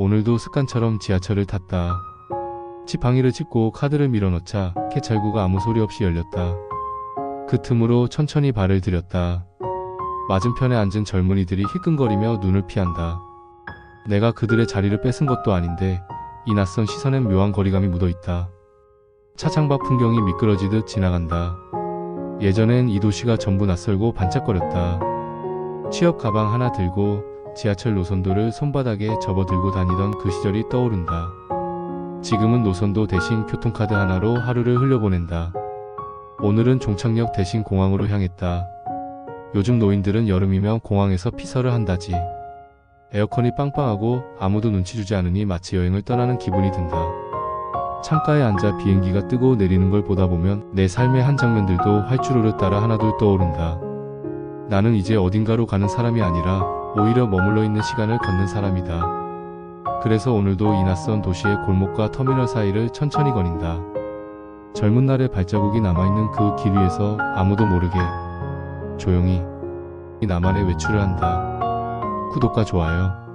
오늘도 습관처럼 지하철을 탔다. 지팡이를 짚고 카드를 밀어넣자 캐찰구가 아무 소리 없이 열렸다. 그 틈으로 천천히 발을 들였다. 맞은편에 앉은 젊은이들이 희끈거리며 눈을 피한다. 내가 그들의 자리를 뺏은 것도 아닌데 이 낯선 시선엔 묘한 거리감이 묻어 있다. 차창 밖 풍경이 미끄러지듯 지나간다. 예전엔 이 도시가 전부 낯설고 반짝거렸다. 취업 가방 하나 들고 지하철 노선도를 손바닥에 접어들고 다니던 그 시절이 떠오른다. 지금은 노선도 대신 교통카드 하나로 하루를 흘려보낸다. 오늘은 종착역 대신 공항으로 향했다. 요즘 노인들은 여름이면 공항에서 피서를 한다지. 에어컨이 빵빵하고 아무도 눈치 주지 않으니 마치 여행을 떠나는 기분이 든다. 창가에 앉아 비행기가 뜨고 내리는 걸 보다 보면 내 삶의 한 장면들도 활주로를 따라 하나둘 떠오른다. 나는 이제 어딘가로 가는 사람이 아니라 오히려 머물러 있는 시간을 걷는 사람이다. 그래서 오늘도 이 낯선 도시의 골목과 터미널 사이를 천천히 거닌다. 젊은 날의 발자국이 남아있는 그 길 위에서 아무도 모르게 조용히 나만의 외출을 한다. 구독과 좋아요.